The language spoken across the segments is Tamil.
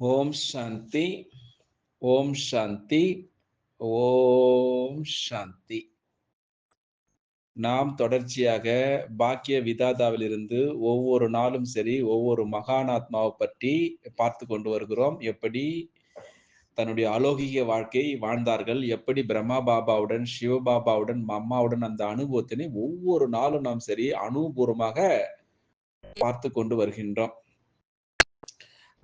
ஓம் சாந்தி ஓம் சாந்தி ஓம் சாந்தி. நாம் தொடர்ச்சியாக பாக்கிய விதாதாவிலிருந்து ஒவ்வொரு நாளும் சரி ஒவ்வொரு மகானாத்மாவை பற்றி பார்த்து கொண்டு வருகிறோம். எப்படி தன்னுடைய அலௌகிக வாழ்க்கை வாழ்ந்தார்கள் எப்படி பிரம்மா பாபாவுடன் சிவபாபாவுடன் மம்மாவுடன் அந்த அனுபவத்தினை ஒவ்வொரு நாளும் நாம் சரி அனுபவபூர்வமாக பார்த்து கொண்டு வருகின்றோம்.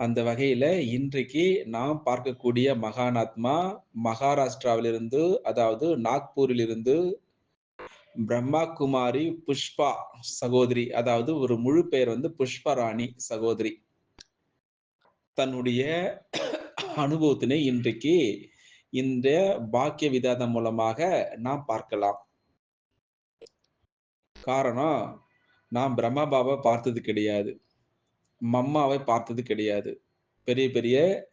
அந்த வகையில இன்றைக்கு நாம் பார்க்கக்கூடிய மகானாத்மா மகாராஷ்டிராவிலிருந்து அதாவது நாக்பூரிலிருந்து பிரம்மா குமாரி புஷ்பா சகோதரி அதாவது ஒரு முழு பெயர் வந்து புஷ்பராணி சகோதரி தன்னுடைய அனுபவத்தினை இன்றைக்கு இந்த பாக்கிய விதாதம் மூலமாக நாம் பார்க்கலாம். காரணம் நாம் பிரம்மா பாபா பார்த்தது கிடையாது. மம்மாவை பார்த்தது கிடையாது. பெரிய பெரிய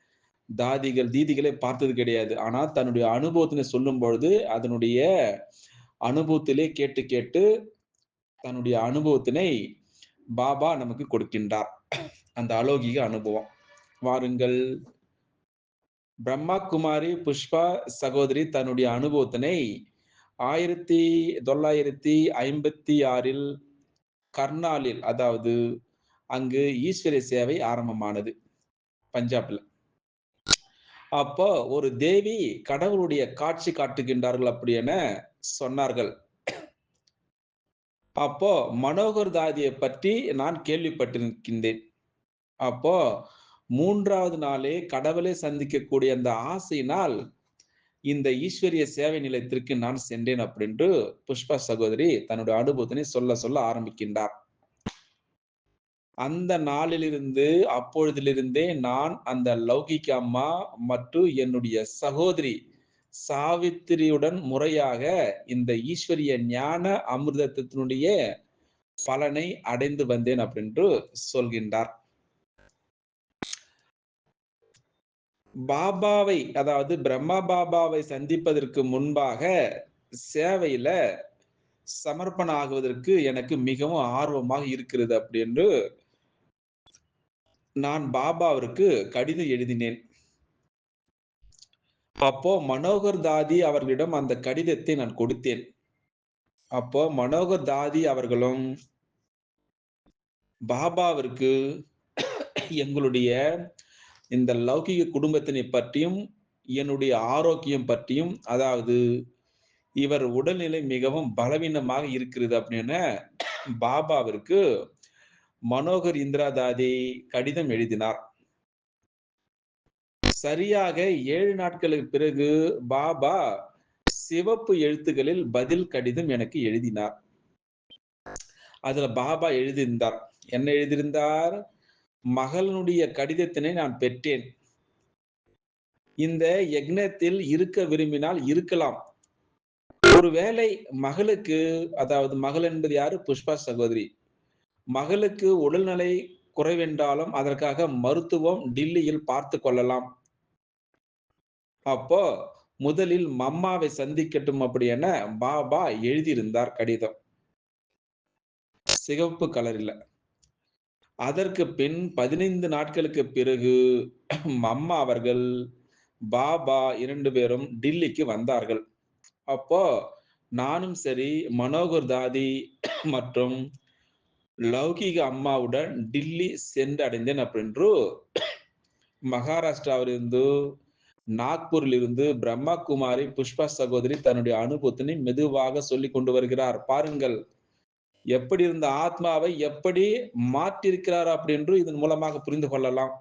தாதிகள் தீதிகளை பார்த்தது கிடையாது. ஆனா தன்னுடைய அனுபவத்தினை சொல்லும் பொழுது அதனுடைய அனுபவத்திலே கேட்டு கேட்டு தன்னுடைய அனுபவத்தினை பாபா நமக்கு கொடுக்கின்றார். அந்த அலோகிக அனுபவம். வாருங்கள். பிரம்மா குமாரி புஷ்பா சகோதரி தன்னுடைய அனுபவத்தினை ஆயிரத்தி தொள்ளாயிரத்தி ஐம்பத்தி ஆறில் கர்னாலில் அதாவது அங்கு ஈஸ்வரிய சேவை ஆரம்பமானது. பஞ்சாப்ல. அப்போ ஒரு தேவி கடவுளுடைய காட்சி காட்டுகின்றார்கள் அப்படி என சொன்னார்கள். அப்போ மனோகர் தாதியை பற்றி நான் கேள்விப்பட்டிருக்கின்றேன். அப்போ மூன்றாவது நாளே கடவுளை சந்திக்கக்கூடிய அந்த ஆசையினால் இந்த ஈஸ்வரிய சேவை நிலையத்திற்கு நான் சென்றேன் அப்படின்று புஷ்பா சகோதரி தன்னுடைய அனுபவத்தினை சொல்ல சொல்ல ஆரம்பிக்கின்றார். அந்த நாளிலிருந்து அப்பொழுதிலிருந்தே நான் அந்த லௌகிக் அம்மா மற்றும் என்னுடைய சகோதரி சாவித்திரியுடன் முறையாக இந்த ஈஸ்வரிய ஞான அமிர்தத்தினுடைய பலனை அடைந்து வந்தேன் அப்படின்று சொல்கின்றார். பாபாவை அதாவது பிரம்மா பாபாவை சந்திப்பதற்கு முன்பாக சேவையில சமர்ப்பணம் ஆகுவதற்கு எனக்கு மிகவும் ஆர்வமாக இருக்கிறது அப்படின்னு நான் பாபாவிற்கு கடிதம் எழுதினேன். அப்போ மனோகர் தாதி அவர்களிடம் அந்த கடிதத்தை நான் கொடுத்தேன். அப்போ மனோகர் தாதி அவர்களும் பாபாவிற்கு எங்களுடைய இந்த லௌகிக குடும்பத்தினை பற்றியும் என்னுடைய ஆரோக்கியம் பற்றியும் அதாவது இவர் உடல்நிலை மிகவும் பலவீனமாக இருக்கிறது அப்படின்னு பாபாவிற்கு மனோகர் இந்திராதாதி கடிதம் எழுதினார். சரியாக ஏழு நாட்களுக்கு பிறகு பாபா சிவப்பு எழுத்துக்களில் பதில் கடிதம் எனக்கு எழுதினார். அதுல பாபா எழுதியிருந்தார். என்ன எழுதியிருந்தார்? மகளினுடைய கடிதத்தினை நான் பெற்றேன். இந்த யக்னத்தில் இருக்க விரும்பினால் இருக்கலாம். ஒருவேளை மகளுக்கு அதாவது மகள் என்பது யாரு? புஷ்பா சகோதரி. மகளுக்கு உடல்நிலை குறைவென்றாலும் அதற்காக மருத்துவம் டில்லியில் பார்த்து கொள்ளலாம். அப்போ முதலில் மம்மாவை சந்திக்கட்டும் அப்படி என பாபா எழுதியிருந்தார் கடிதம். சிகப்பு கலரில். அதற்கு பின் பதினைந்து நாட்களுக்கு பிறகு மம்மா அவர்கள் பாபா இரண்டு பேரும் டில்லிக்கு வந்தார்கள். அப்போ நானும் சரி மனோகர் தாதி மற்றும் லௌகிக அம்மாவுடன் டில்லி சென்றடைந்தேன் அப்படின்று மகாராஷ்டிராவிலிருந்து நாக்பூரில் இருந்து பிரம்மா குமாரி புஷ்பா சகோதரி தன்னுடைய அனுபவத்தினை மெதுவாக சொல்லி கொண்டு வருகிறார். பாருங்கள் எப்படி இருந்த ஆத்மாவை எப்படி மாற்றிருக்கிறார் அப்படின்று இதன் மூலமாக புரிந்து கொள்ளலாம்.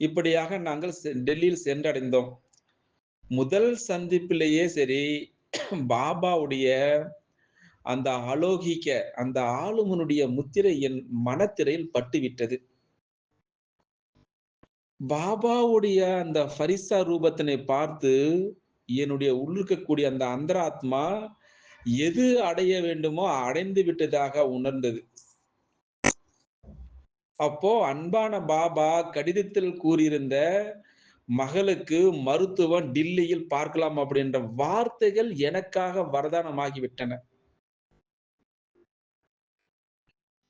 இப்படியாக நாங்கள் டெல்லியில் சென்றடைந்தோம். முதல் சந்திப்பிலேயே சரி பாபாவுடைய அந்த அலோகிக்க அந்த ஆளுமனுடைய முத்திரை என் மனத்திரையில் பட்டுவிட்டது. பாபாவுடைய அந்த ஃபரிசா ரூபத்தினை பார்த்து என்னுடைய உள்ளிருக்கக்கூடிய அந்த அந்தராத்மா எது அடைய வேண்டுமோ அடைந்து விட்டதாக உணர்ந்தது. அப்போ அன்பான பாபா கடிதத்தில் கூறியிருந்த மகளுக்கு மருத்துவம் டில்லியில் பார்க்கலாம் அப்படின்ற வார்த்தைகள் எனக்காக வரதானமாகிவிட்டன.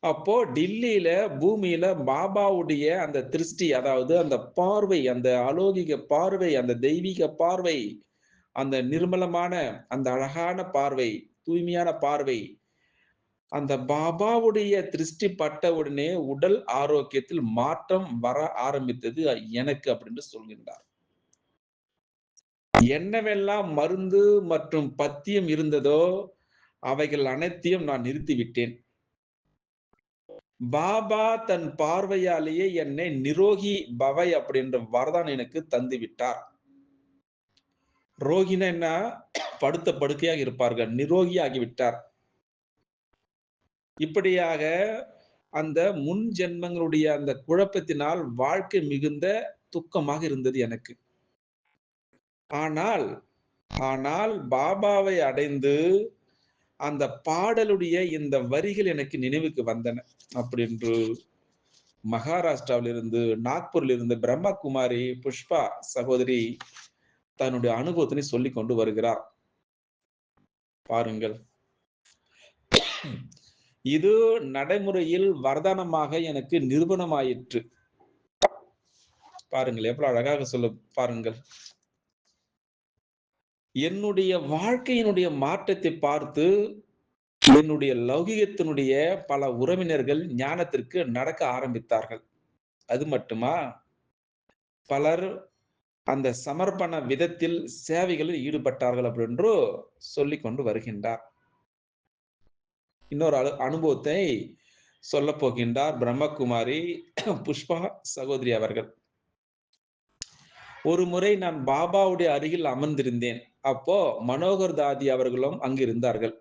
அப்போ டில்லியில பூமியில பாபாவுடைய அந்த திருஷ்டி அதாவது அந்த பார்வை அந்த அலோகிக பார்வை அந்த தெய்வீக பார்வை அந்த நிர்மலமான அந்த அழகான பார்வை தூய்மையான பார்வை அந்த பாபாவுடைய திருஷ்டி பட்ட உடனே உடல் ஆரோக்கியத்தில் மாற்றம் வர ஆரம்பித்தது எனக்கு அப்படின்னு சொல்கின்றார். என்னவெல்லாம் மருந்து மற்றும் பத்தியம் இருந்ததோ அவைகள் அனைத்தையும் நான் நிறுத்திவிட்டேன். பாபா தன் பார்வையாலேயே என்னை நிரோகி பவை அப்படின்ற வரதான் எனக்கு தந்து விட்டார் ரோகினா என்ன? படுத்த படுக்கையாக இருப்பார்கள் நிரோகி ஆகிவிட்டார். இப்படியாக அந்த முன் ஜென்மங்களுடைய அந்த குழப்பத்தினால் வாழ்க்கை மிகுந்த துக்கமாக இருந்தது எனக்கு. ஆனால் ஆனால் பாபாவை அடைந்து அந்த பாடலுடைய இந்த வரிகள் எனக்கு நினைவுக்கு வந்தன. அப்படி என்று மகாராஷ்டிராவிலிருந்து நாக்பூரில் இருந்து பிரம்மகுமாரி புஷ்பா சகோதரி தன்னுடைய அனுபவத்தினை சொல்லி கொண்டு வருகிறார். பாருங்கள். இது நடைமுறையில் வரதானமாக எனக்கு நிரூபணமாயிற்று. பாருங்கள் எவ்வளவு அழகாக சொல்ல பாருங்கள். என்னுடைய வாழ்க்கையினுடைய மாற்றத்தை பார்த்து என்னுடைய லௌகிகத்தினுடைய பல உறவினர்கள் ஞானத்திற்கு நடக்க ஆரம்பித்தார்கள். அது மட்டுமா? பலர் அந்த சமர்ப்பண விதத்தில் சேவைகளில் ஈடுபட்டார்கள் அப்படின்று சொல்லி கொண்டு வருகின்றார். இன்னொரு அனு அனுபவத்தை சொல்ல போகின்றார் பிரம்மகுமாரி புஷ்பா சகோதரி அவர்கள். ஒரு முறை நான் பாபாவுடைய அருகில் அமர்ந்திருந்தேன். அப்போ மனோகர் தாதி அவர்களும் அங்கு இருந்தார்கள்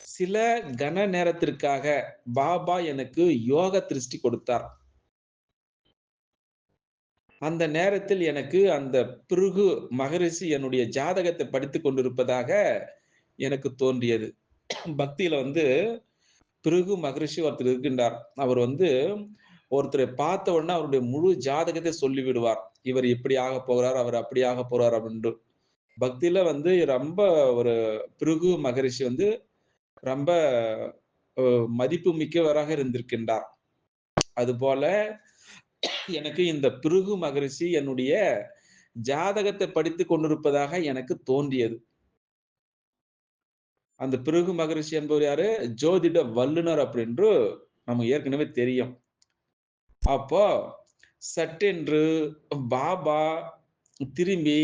சில கன நேரத்திற்காக பாபா எனக்கு யோக திருஷ்டி கொடுத்தார். அந்த நேரத்தில் எனக்கு அந்த பிருகு மகரிஷி என்னுடைய ஜாதகத்தை படித்து கொண்டிருப்பதாக எனக்கு தோன்றியது. பக்தியில வந்து பிருகு மகரிஷி ஒருத்தர் இருக்கின்றார். அவர் வந்து ஒருத்தரை பார்த்த உடனே அவருடைய முழு ஜாதகத்தை சொல்லிவிடுவார். இவர் இப்படி ஆக போகிறார் அவர் அப்படி ஆக போறார் அப்படின்ட்டு. பக்தியில வந்து ரொம்ப ஒரு பிருகு மகரிஷி வந்து ரொம்ப மதிப்பு மிக்கவராக இருந்திருக்கின்றார். அதுபோல எனக்கு இந்த பிருகு மகரிஷி என்னுடைய ஜாதகத்தை படித்து கொண்டிருப்பதாக எனக்கு தோன்றியது. அந்த பிருகு மகரிஷி என்பவர் யாரு? ஜோதிட வல்லுனர் அப்படின்று நமக்கு ஏற்கனவே தெரியும். அப்போ சட்டென்று பாபா திரும்பி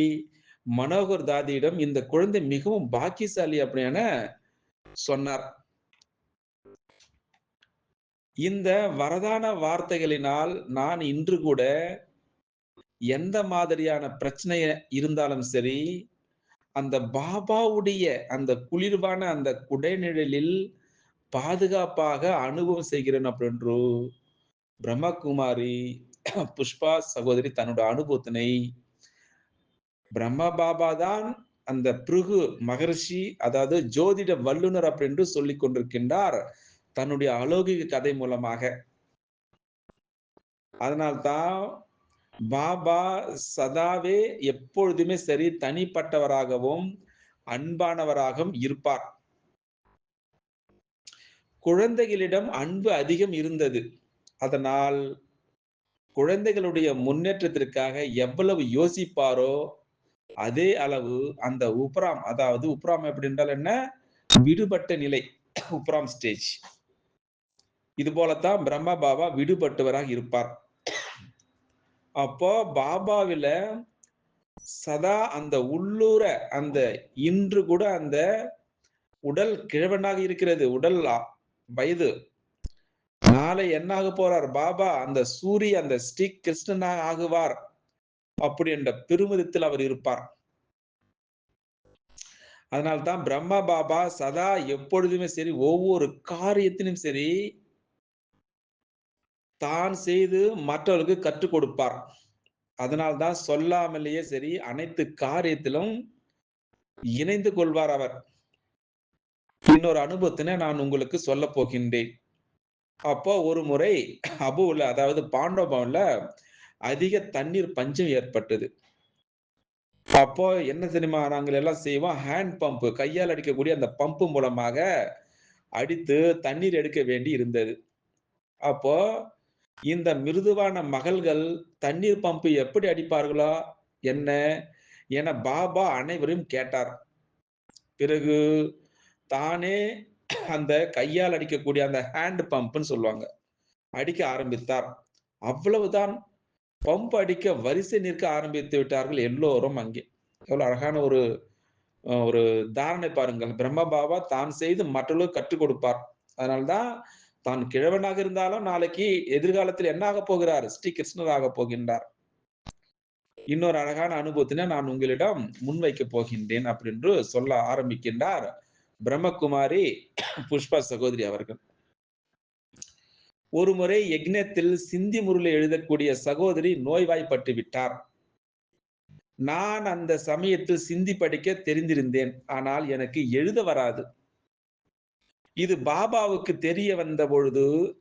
மனோகர் தாதியிடம் இந்த குழந்தை மிகவும் பாக்கியசாலி அப்படின்னு சொன்னார். இந்த வரதான வார்த்தைகளினால் நான் இன்று கூட எந்த மாதிரியான பிரச்சனை இருந்தாலும் சரி அந்த பாபாவுடைய அந்த குளிர்வான அந்த குடைநிழலில் பாதுகாப்பாக அனுபவம் செய்கிறேன் அப்படின்று பிரம்மகுமாரி புஷ்பா சகோதரி தன்னோட அனுபவத்தினை பிரம்ம பாபா தான் அந்த பிருகு மகர்ஷி அதாவது ஜோதிட வல்லுனர் அப்படின்னு சொல்லி கொண்டிருக்கின்றார் தன்னுடைய அலௌகிக கதை மூலமாக. அதனால்தான் பாபா சதாவே எப்பொழுதுமே சரி தனிப்பட்டவராகவும் அன்பானவராகவும் இருப்பார். குழந்தைகளிடம் அன்பு அதிகம் இருந்தது. அதனால் குழந்தைகளுடைய முன்னேற்றத்திற்காக எவ்வளவு யோசிப்பாரோ அதே அளவு அந்த உப்ராம் அதாவது உப்ராம் எப்படி என்றால் என்ன? விடுபட்ட நிலை உப்ராம் ஸ்டேஜ் இது போலத்தான் பிரம்மா பாபா விடுபட்டவராக இருப்பார். அப்போ பாபாவில சதா அந்த உள்ளூர அந்த இன்று கூட அந்த உடல் கிழவனாக இருக்கிறது. உடல் வயது நாளை என்னாக போறார்? பாபா அந்த சூரிய அந்த ஸ்ரீ கிருஷ்ணனாக ஆகுவார். அப்படி என்ற பெருமிதத்தில் அவர் இருப்பார். அதனால்தான் பிரம்மா பாபா சதா எப்பொழுதுமே சரி ஒவ்வொரு காரியத்திலும் சரி தான் செய்து மற்றவர்களுக்கு கற்றுக் கொடுப்பார். அதனால்தான் சொல்லாமலேயே சரி அனைத்து காரியத்திலும் இணைந்து கொள்வார் அவர். இன்னொரு அனுபவத்தினை நான் உங்களுக்கு சொல்ல போகின்றேன். அப்போ ஒரு முறை அபுல அதாவது பாண்டவபவன்ல அதிக தண்ணீர் பஞ்சம் ஏற்பட்டது அப்போ என்ன தெரியுமா நாங்கள் எல்லாம் செய்வோம் ஹேண்ட் பம்ப் கையால் அடிக்கக்கூடிய அந்த பம்பு மூலமாக அடித்து தண்ணீர் எடுக்க வேண்டி இருந்தது. அப்போ இந்த மிருதுவான மகள்கள் தண்ணீர் பம்பு எப்படி அடிப்பார்களோ என்ன என பாபா அனைவரையும் கேட்டார். பிறகு தானே அந்த கையால் அடிக்கக்கூடிய அந்த ஹேண்ட் பம்ப்னு சொல்லுவாங்க. அடிக்க ஆரம்பித்தார். அவ்வளவுதான். பம்ப் அடிக்க வரிசை நிற்க ஆரம்பித்து விட்டார்கள் எல்லோரும் அங்கே. எவ்வளவு அழகான ஒரு ஒரு தாரணை பாருங்கள். பிரம்ம பாபா தான் செய்து மற்றவர்களுக்கு கற்றுக் கொடுப்பார். அதனால்தான் தான் கிழவனாக இருந்தாலும் நாளைக்கு எதிர்காலத்தில் என்ன ஆக போகிறார்? ஸ்ரீ கிருஷ்ணர் ஆக போகின்றார். இன்னொரு அழகான அனுபவத்தினை நான் உங்களிடம் முன்வைக்கப் போகின்றேன் அப்படின்னு சொல்ல ஆரம்பிக்கின்றார் பிரம்மகுமாரி புஷ்பா சகோதரி அவர்கள். ஒருமுறை யக்னத்தில் சிந்தி முருளை எழுதக்கூடிய சகோதரி நோய்வாய்ப்பட்டு விட்டார். நான் அந்த சமயத்தில் சிந்தி படிக்க தெரிந்திருந்தேன். ஆனால் எனக்கு எழுத வராது. இது பாபாவுக்கு தெரிய வந்த பொழுது,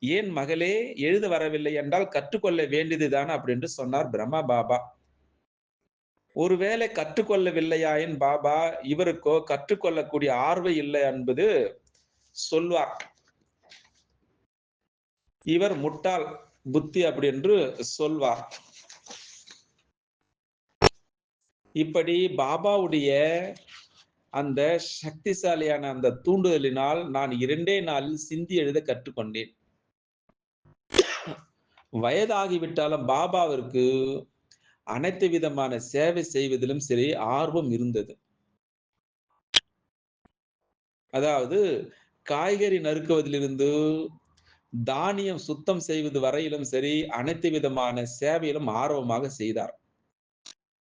"ஏன் மகளே எழுத வரவில்லை என்றால் கற்றுக்கொள்ள வேண்டியதுதான்" அப்படின்னு சொன்னார் பிரம்மா பாபா. ஒருவேளை கற்றுக்கொள்ளவில்லையாயின் பாபா இவருக்கோ கற்றுக்கொள்ளக்கூடிய ஆர்வை இல்லை என்பது சொல்வார். இவர் முட்டாள் புத்தி அப்படி என்று சொல்வார். இப்படி பாபாவுடைய அந்த சக்திசாலியான அந்த தூண்டுதலினால் நான் இரண்டே நாளில் சிந்தி எழுத கற்றுக்கொண்டேன். வயதாகிவிட்டாலும் பாபாவிற்கு அனைத்து விதமான சேவை செய்வதிலும் சரி ஆர்வம் இருந்தது. அதாவது காய்கறி நறுக்குவதிலிருந்து, தானியம் சுத்தம் செய்வது வரையிலும் சரி அனைத்து விதமான சேவையிலும் ஆர்வமாக செய்தார்.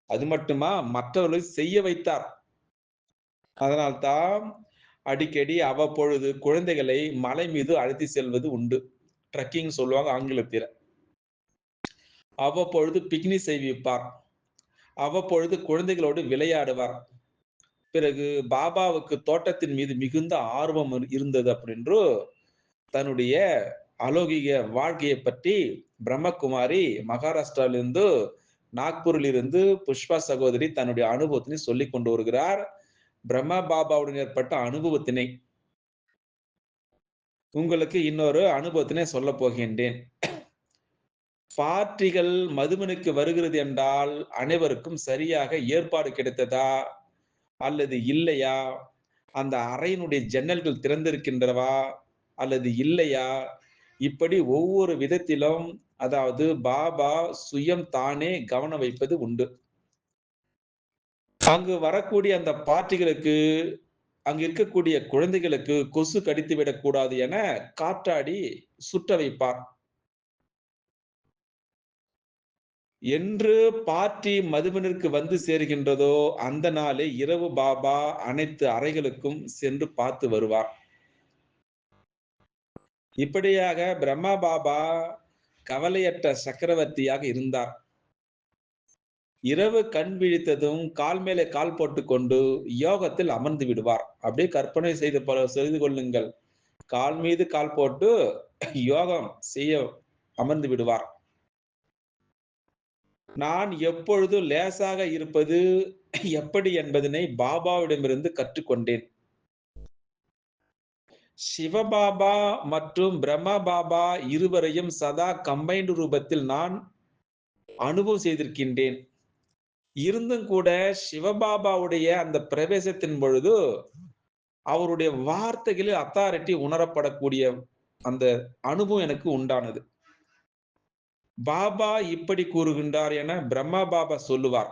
அது மட்டுமா மற்றவர்களை செய்ய வைத்தார். அதனால்தான் அடிக்கடி அவ்வப்பொழுது குழந்தைகளை மலை மீது அழைத்து செல்வது உண்டு. ட்ரக்கிங் சொல்லுவாங்க ஆங்கிலத்தில் அவ்வப்பொழுது பிக்னிக் செய்விப்பார். அவ்வப்பொழுது குழந்தைகளோடு விளையாடுவார். பிறகு பாபாவுக்கு தோட்டத்தின் மீது மிகுந்த ஆர்வம் இருந்தது அப்படின்று தன்னுடைய அலோகிக வாழ்க்கையைப் பற்றி பிரம்மகுமாரி மகாராஷ்டிராவிலிருந்து நாக்பூரிலிருந்து புஷ்பா சகோதரி தன்னுடைய அனுபவத்தினை சொல்லி கொண்டு வருகிறார். பிரம்மா பாபாவுடன் ஏற்பட்ட அனுபவத்தினை. உங்களுக்கு இன்னொரு அனுபவத்தினை சொல்லப் போகின்றேன். பார்ட்டிகள் மதுமனுக்கு வருகிறது என்றால் அனைவருக்கும் சரியாக ஏற்பாடு கிடைத்ததா? அல்லது இல்லையா? அந்த அறையினுடைய ஜன்னல்கள் திறந்திருக்கின்றவா அல்லது இல்லையா? இப்படி ஒவ்வொரு விதத்திலும் அதாவது பாபா சுயம் தானே கவனம் வைப்பது உண்டு. அங்கு வரக்கூடிய அந்த பார்ட்டிகளுக்கு அங்கு இருக்கக்கூடிய குழந்தைகளுக்கு கொசு கடித்து விடக்கூடாது என காற்றாடி சுட்ட வைப்பார். என்று பார்ட்டி மதுபனிற்கு வந்து சேர்கின்றதோ அந்த நாளே இரவு பாபா அனைத்து அறைகளுக்கும் சென்று பார்த்து வருவார். இப்படியாக பிரம்மா பாபா கவலையற்ற சக்கரவர்த்தியாக இருந்தார். இரவு கண் விழித்ததும் கால் மேலே கால் போட்டுக்கொண்டு யோகத்தில் அமர்ந்து விடுவார். அப்படியே கற்பனை செய்து செய்து கொள்ளுங்கள். கால் மீது கால் போட்டு யோகம் செய்ய அமர்ந்து விடுவார். நான் எப்பொழுதும் லேசாக இருப்பது எப்படி என்பதனை பாபாவிடமிருந்து கற்றுக்கொண்டேன். சிவபாபா மற்றும் பிரம்மா பாபா இருவரையும் சதா கம்பைன்ட் ரூபத்தில் நான் அனுபவம் செய்திருக்கின்றேன். இருந்தும் கூட சிவபாபாவுடைய அந்த பிரவேசத்தின் பொழுது அவருடைய வார்த்தைகளில் அத்தாரிட்டி உணரப்படக்கூடிய அந்த அனுபவம் எனக்கு உண்டானது. பாபா இப்படி கூறுகின்றார் என பிரம்மா பாபா சொல்லுவார்.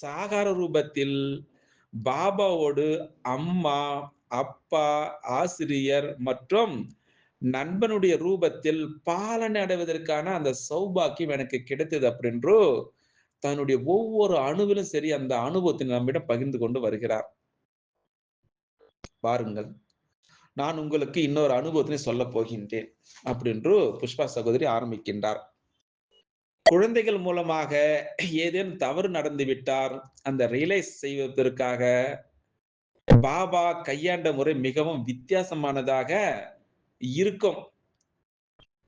சாகார ரூபத்தில் பாபாவோடு அம்மா, அப்பா, ஆசிரியர் மற்றும் நண்பனுடைய ரூபத்தில் பாலனை அடைவதற்கான அந்த சௌபாக்கியம் எனக்கு கிடைத்தது அப்படின்றோ தன்னுடைய ஒவ்வொரு அணுவிலும் சரி அந்த அனுபவத்தை நம்மிடம் பகிர்ந்து கொண்டு வருகிறார். பாருங்கள். நான் உங்களுக்கு இன்னொரு அனுபவத்தினை சொல்லப் போகின்றேன். அப்படின்று புஷ்பா சகோதரி ஆரம்பிக்கின்றார். குழந்தைகள் மூலமாக ஏதேனும் தவறு நடந்து விட்டார் அந்த ரியலைஸ் செய்வதற்காக பாபா கையாண்ட முறை மிகவும் வித்தியாசமானதாக இருக்கும்.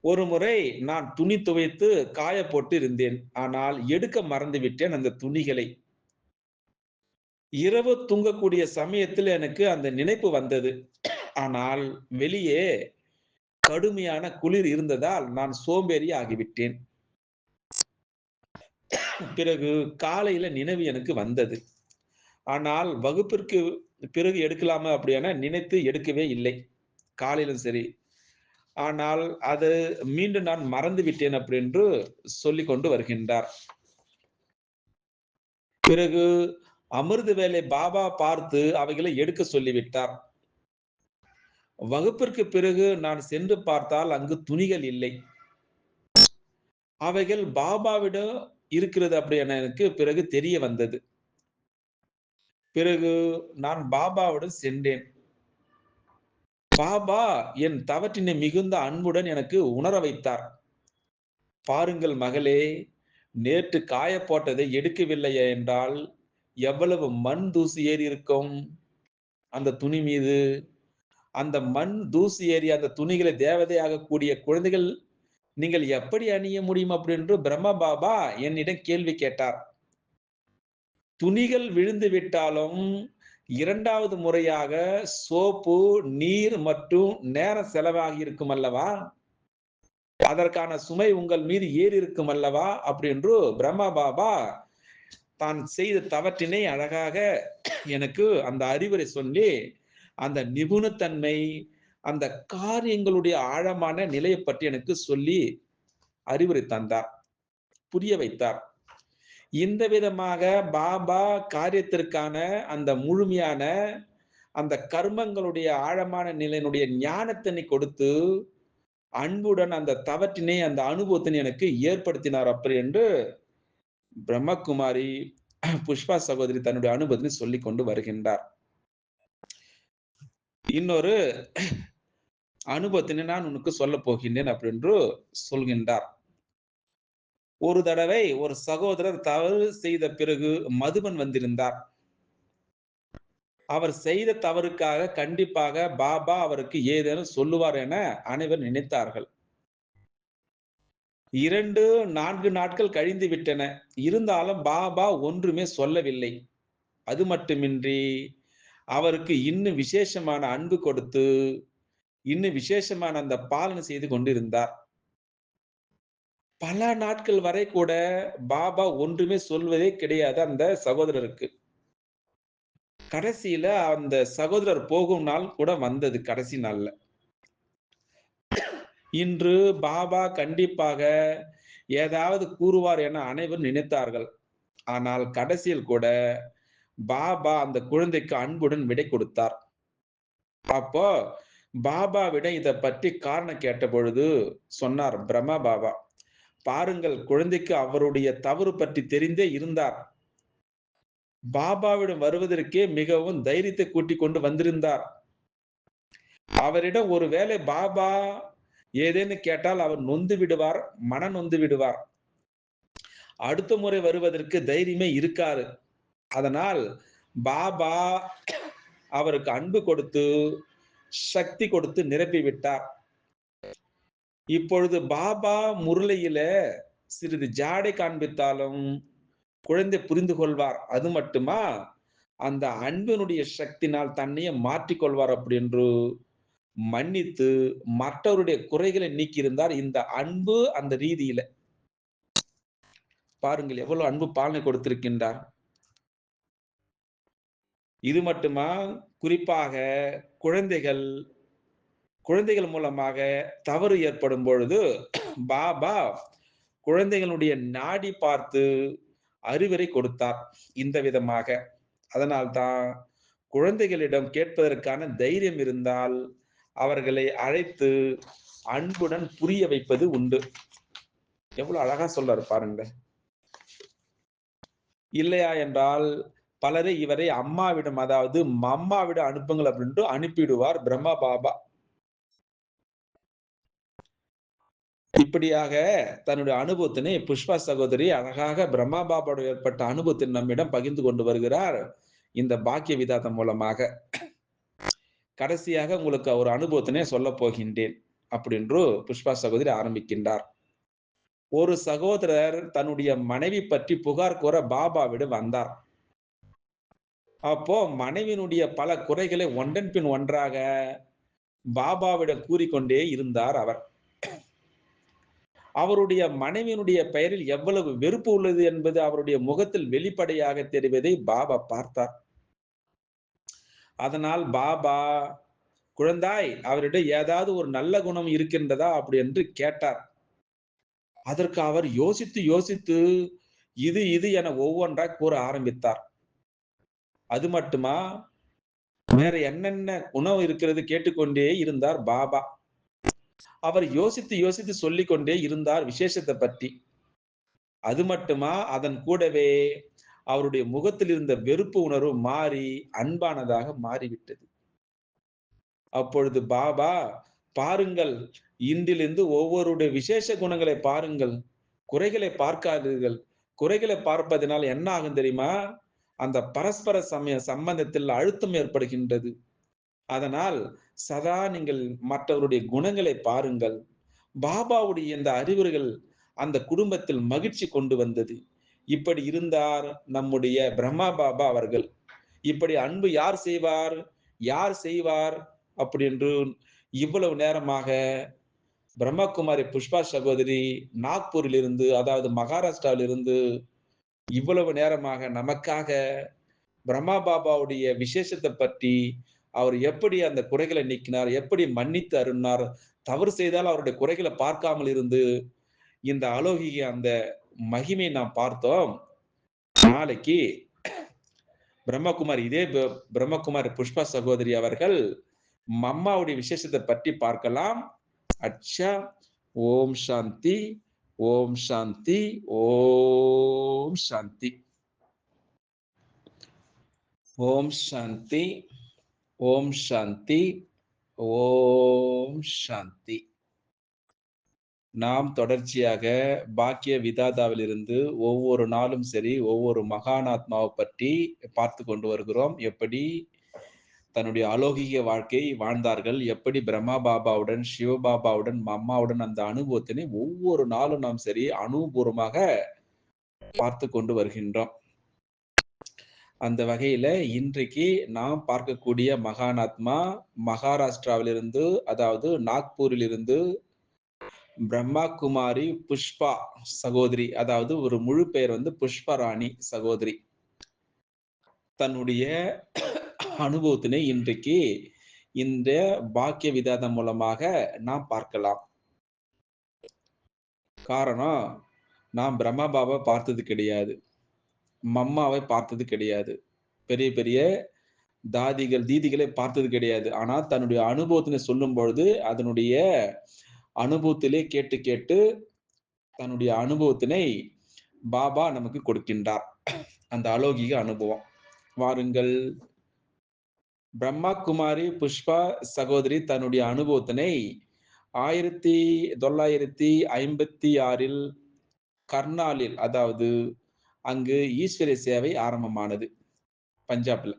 ஒரு முறை நான் துணி துவைத்து காய போட்டு இருந்தேன். ஆனால் எடுக்க மறந்து விட்டேன் அந்த துணிகளை. இரவு தூங்கக்கூடிய சமயத்தில் எனக்கு அந்த நினைப்பு வந்தது. ஆனால் வெளியே கடுமையான குளிர் இருந்ததால் நான் சோம்பேறி ஆகிவிட்டேன். பிறகு காலையில நினைவு எனக்கு வந்தது. ஆனால் வகுப்பிற்கு பிறகு எடுக்கலாமா அப்படியான நினைத்து எடுக்கவே இல்லை. காலையிலும் சரி. ஆனால் அது மீண்டும் நான் மறந்து விட்டேன் அப்படி என்று கொண்டு வருகின்றார். பிறகு அமிர்த வேலை பாபா பார்த்து அவைகளை எடுக்க சொல்லிவிட்டார். வகுப்பிற்கு பிறகு நான் சென்று பார்த்தால் அங்கு துணிகள் இல்லை. அவைகள் பாபாவிடம் இருக்கிறது அப்படி என எனக்கு பிறகு தெரிய வந்தது. பிறகு நான் பாபாவிடம் சென்றேன். பாபா என் தவற்றினை மிகுந்த அன்புடன் எனக்கு உணர வைத்தார். பாருங்கள் மகளே, நேற்று காய போட்டதை எடுக்கவில்லையே என்றால் எவ்வளவு மண் தூசி ஏறி இருக்கும் அந்த துணி மீது. அந்த மண் தூசி ஏறி அந்த துணிகளை தேவதையாக கூடிய குழந்தைகள் நீங்கள் எப்படி அணிய முடியும் அப்படி என்று பிரம்ம பாபா என்னிடம் கேள்வி கேட்டார். துணிகள் விழுந்து விட்டாலும் இரண்டாவது முறையாக சோப்பு, நீர் மற்றும் நேரம் செலவாகி இருக்கும் அல்லவா? அதற்கான சுமை உங்கள் மீது ஏறி இருக்கும் அல்லவா? அப்படி என்று பிரம்மா பாபா தான் செய்த தவற்றினை அழகாக எனக்கு அந்த அறிவுரை சொல்லி, அந்த நிபுணத்தன்மை, அந்த காரியங்களுடைய ஆழமான நிலையைப் பற்றி எனக்கு சொல்லி அறிவுரை தந்தார். புரிய வைத்தார். இந்த விதமாக பாபா காரியத்திற்கான அந்த முழுமையான அந்த கர்மங்களுடைய ஆழமான நிலையினுடைய ஞானத்தினை கொடுத்து அன்புடன் அந்த தவற்றினை அந்த அனுபவத்தினை எனக்கு ஏற்படுத்தினார் அப்படி என்று பிரம்மகுமாரி புஷ்பா சகோதரி தன்னுடைய அனுபவத்தினை சொல்லி கொண்டு வருகின்றார் இன்னொரு அனுபவத்தினை நான் உனக்கு சொல்ல போகின்றேன் அப்படி என்று சொல்கின்றார். ஒரு தடவை ஒரு சகோதரர் தவறு செய்த பிறகு மதுபன் வந்திருந்தார். அவர் செய்த தவறுக்காக கண்டிப்பாக பாபா அவருக்கு ஏதேனும் சொல்லுவார் என அனைவர் நினைத்தார்கள். இரண்டு நான்கு நாட்கள் கழிந்து விட்டன. இருந்தாலும் பாபா ஒன்றுமே சொல்லவில்லை. அது மட்டுமின்றி அவருக்கு இன்னும் விசேஷமான அன்பு கொடுத்து இன்னும் விசேஷமான அந்த பாலனை செய்து கொண்டிருந்தார். பல நாட்கள் வரை கூட பாபா ஒன்றுமே சொல்வதே கிடையாது அந்த சகோதரருக்கு. கடைசியில அந்த சகோதரர் போகும் நாள் கூட வந்தது கடைசி நாள்ல. இன்று பாபா கண்டிப்பாக ஏதாவது கூறுவார் என அனைவரும் நினைத்தார்கள். ஆனால் கடைசியில் கூட பாபா அந்த குழந்தைக்கு அன்புடன் விடை கொடுத்தார். அப்போ பாபாவிடம் இதை பற்றி காரணம் கேட்ட பொழுது சொன்னார் பிரம்மா பாபா பாருங்கள் குழந்தைக்கு அவருடைய தவறு பற்றி தெரிந்தே இருந்தார். பாபாவிடம் வருவதற்கே மிகவும் தைரியத்தை கூட்டிக் கொண்டு வந்திருந்தார். அவரிடம் ஒருவேளை பாபா ஏதேன்னு கேட்டால் அவர் நொந்து விடுவார் மன நொந்து விடுவார். அடுத்த முறை வருவதற்கு தைரியமே இருக்காரு அதனால் பாபா அவருக்கு அன்பு கொடுத்து சக்தி கொடுத்து நிரப்பி விட்டார். இப்பொழுது பாபா முரளியில சிறிது ஜாடை காண்பித்தாலும் குழந்தை புரிந்து கொள்வார். அது மட்டுமா? அந்த அன்பினுடைய சக்தினால் தன்னையே மாற்றிக்கொள்வார் அப்படி என்று மன்னித்து மற்றவருடைய குறைகளை நீக்கியிருந்தார் இந்த அன்பு அந்த ரீதியில. பாருங்கள் எவ்வளவு அன்பு பாலனை கொடுத்திருக்கின்றார். இது மட்டுமா? குறிப்பாக குழந்தைகள் குழந்தைகள் மூலமாக தவறு ஏற்படும் பொழுது பாபா குழந்தைகளுடைய நாடி பார்த்து அறிவுரை கொடுத்தார் இந்த விதமாக. அதனால்தான் குழந்தைகளிடம் கேட்பதற்கான தைரியம் இருந்தால் அவர்களை அழைத்து அன்புடன் புரிய வைப்பது உண்டு. எவ்வளவு அழகா சொல்றாரு பாருங்க. இல்லையா என்றால் பலரை இவரை அம்மாவிடம் அதாவது மம்மாவிடம் அனுப்புங்கள் அப்படின்ட்டு அனுப்பிடுவார் பிரம்மா பாபா. இப்படியாக தன்னுடைய அனுபவத்தினை புஷ்பா சகோதரி அழகாக பிரம்மா பாபாவோட ஏற்பட்ட அனுபவத்தின் நம்மிடம் பகிர்ந்து கொண்டு வருகிறார் இந்த பாக்கிய விதாதம் மூலமாக. கடைசியாக உங்களுக்கு ஒரு அனுபவத்தினை சொல்ல போகின்றேன் அப்படின்று புஷ்பா சகோதரி ஆரம்பிக்கின்றார். ஒரு சகோதரர் தன்னுடைய மனைவி பற்றி புகார் கூற பாபாவிடம் வந்தார். அப்போ மனைவியினுடைய பல குறைகளை ஒன்றன் பின் ஒன்றாக பாபாவிடம் கூறிக்கொண்டே இருந்தார் அவர். அவருடைய மனைவியினுடைய பெயரில் எவ்வளவு வெறுப்பு உள்ளது என்பது அவருடைய முகத்தில் வெளிப்படையாக தெரிவதை பாபா பார்த்தார். அதனால் பாபா, "குழந்தாய், அவரிடம் ஏதாவது ஒரு நல்ல குணம் இருக்கின்றதா?" அப்படி என்று கேட்டார். அதற்கு அவர் யோசித்து யோசித்து இது இது என ஒவ்வொன்றாய் கூற ஆரம்பித்தார். அது மட்டுமா? வேற என்னென்ன குணம் இருக்கிறது கேட்டுக்கொண்டே இருந்தார் பாபா. அவர் யோசித்து யோசித்து சொல்லி கொண்டே இருந்தார் விசேஷத்தை பற்றி. அது மட்டுமா? அதன் கூடவே அவருடைய முகத்தில் இருந்த வெறுப்பு உணர்வு மாறி அன்பானதாக மாறிவிட்டது. அப்பொழுது பாபா, "பாருங்கள், இன்றிலிருந்து ஒவ்வொருடைய விசேஷ குணங்களை பாருங்கள். குறைகளை பார்க்காதீர்கள். குறைகளை பார்ப்பதினால் என்ன ஆகும் தெரியுமா? அந்த பரஸ்பர சமய சம்பந்தத்தில் அழுத்தம் ஏற்படுகின்றது. அதனால் சதா நீங்கள் மற்றவருடைய குணங்களை பாருங்கள்." பாபாவுடைய இந்த அறிவுரைகள் அந்த குடும்பத்தில் மகிழ்ச்சி கொண்டு வந்தது. இப்படி இருந்தார் நம்முடைய பிரம்மா பாபா அவர்கள். இப்படி அன்பு யார் செய்வார்? யார் செய்வார்? அப்படி என்று இவ்வளவு நேரமாக பிரம்மகுமாரி புஷ்பா சகோதரி நாக்பூரிலிருந்து அதாவது மகாராஷ்டிராவிலிருந்து இவ்வளவு நேரமாக நமக்காக பிரம்மா பாபாவுடைய விசேஷத்தை பற்றி அவர் எப்படி அந்த குறைகளை நீக்கினார், எப்படி மன்னித்து அருணார் தவறு செய்தால் அவருடைய குறைகளை பார்க்காமல் இருந்து இந்த அலோகிக அந்த மகிமையை நாம் பார்த்தோம். நாளைக்கு பிரம்மகுமாரி இதே பிரம்மகுமார் புஷ்பா சகோதரி அவர்கள் மம்மாவுடைய விசேஷத்தை பற்றி பார்க்கலாம். அச்சா! ஓம் சாந்தி, ஓம் சாந்தி, ஓம் சாந்தி. ஓம் சாந்தி, ஓம் சாந்தி, ஓம் சாந்தி. நாம் தொடர்ச்சியாக பாக்கிய விதாதாவிலிருந்து ஒவ்வொரு நாளும் சரி, ஒவ்வொரு மகானாத்மாவை பற்றி பார்த்து கொண்டு வருகிறோம். எப்படி தன்னுடைய அலௌகிக வாழ்க்கையை வாழ்ந்தார்கள், எப்படி பிரம்மா பாபாவுடன், சிவபாபாவுடன், மம்மாவுடன் அந்த அனுபவத்தினை ஒவ்வொரு நாளும் நாம் சரி அனுபவபூர்வமாக பார்த்து கொண்டு வருகின்றோம். அந்த வகையில இன்றைக்கு நாம் பார்க்கக்கூடிய மகானாத்மா மகாராஷ்டிராவிலிருந்து அதாவது நாக்பூரிலிருந்து பிரம்மா குமாரி புஷ்பா சகோதரி அதாவது ஒரு முழு பெயர் வந்து புஷ்பராணி சகோதரி. தன்னுடைய அனுபவத்தினை இன்றைக்கு இந்த பாக்கிய விதாதம் மூலமாக நாம் பார்க்கலாம். காரணம், நாம் பிரம்மா பாபா பார்த்தது கிடையாது. மம்மாவை பார்த்தது கிடையாது. பெரிய பெரிய தாதிகள், தீதிகளை பார்த்தது கிடையாது. ஆனா தன்னுடைய அனுபவத்தினை சொல்லும் பொழுது அதனுடைய அனுபவத்திலே கேட்டு கேட்டு தன்னுடைய அனுபவத்தினை பாபா நமக்கு கொடுக்கின்றார். அந்த அலோகிக அனுபவம். வாருங்கள். பிரம்மா குமாரி புஷ்பா சகோதரி தன்னுடைய அனுபவத்தினை 1956ல் கர்னாலில் அதாவது அங்கு ஈஸ்வரிய சேவை ஆரம்பமானது. பஞ்சாப்ல.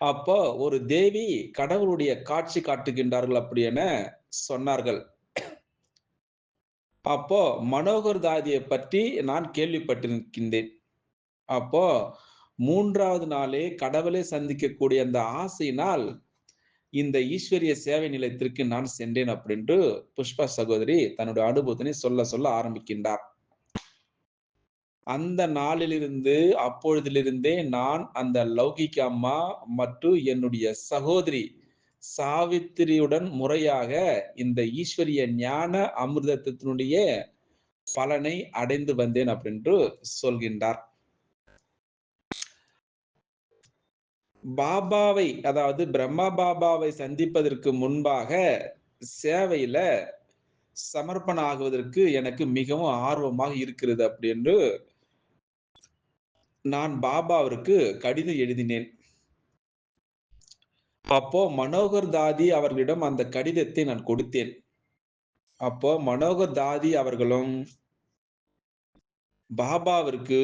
அப்போ ஒரு தேவி கடவுளுடைய காட்சி காட்டுகின்றார்கள் அப்படி என சொன்னார்கள். அப்போ மனோகர் தாதியை பற்றி நான் கேள்விப்பட்டிருக்கின்றேன். அப்போ மூன்றாவது நாளே கடவுளை சந்திக்கக்கூடிய அந்த ஆசையினால் இந்த ஈஸ்வரிய சேவை நிலையத்திற்கு நான் சென்றேன் அப்படின்று புஷ்பா சகோதரி தன்னுடைய அனுபவத்தினை சொல்ல சொல்ல ஆரம்பிக்கின்றார். அந்த நாளிலிருந்து அப்பொழுதிலிருந்தே நான் அந்த லௌகிக அம்மா மற்றும் என்னுடைய சகோதரி சாவித்திரியுடன் முறையாக இந்த ஈஸ்வரிய ஞான அமிர்தத்தினுடைய பலனை அடைந்து வந்தேன் அப்படின்று சொல்கின்றார். பாபாவை அதாவது பிரம்மா பாபாவை சந்திப்பதற்கு முன்பாக சேவையில சமர்ப்பணம் ஆகுவதற்கு எனக்கு மிகவும் ஆர்வமாக இருக்கிறது அப்படி என்று நான் பாபாவிற்கு கடிதம் எழுதினேன். அப்போ மனோகர் தாதி அவர்களிடம் அந்த கடிதத்தை நான் கொடுத்தேன். அப்போ மனோகர் தாதி அவர்களும் பாபாவிற்கு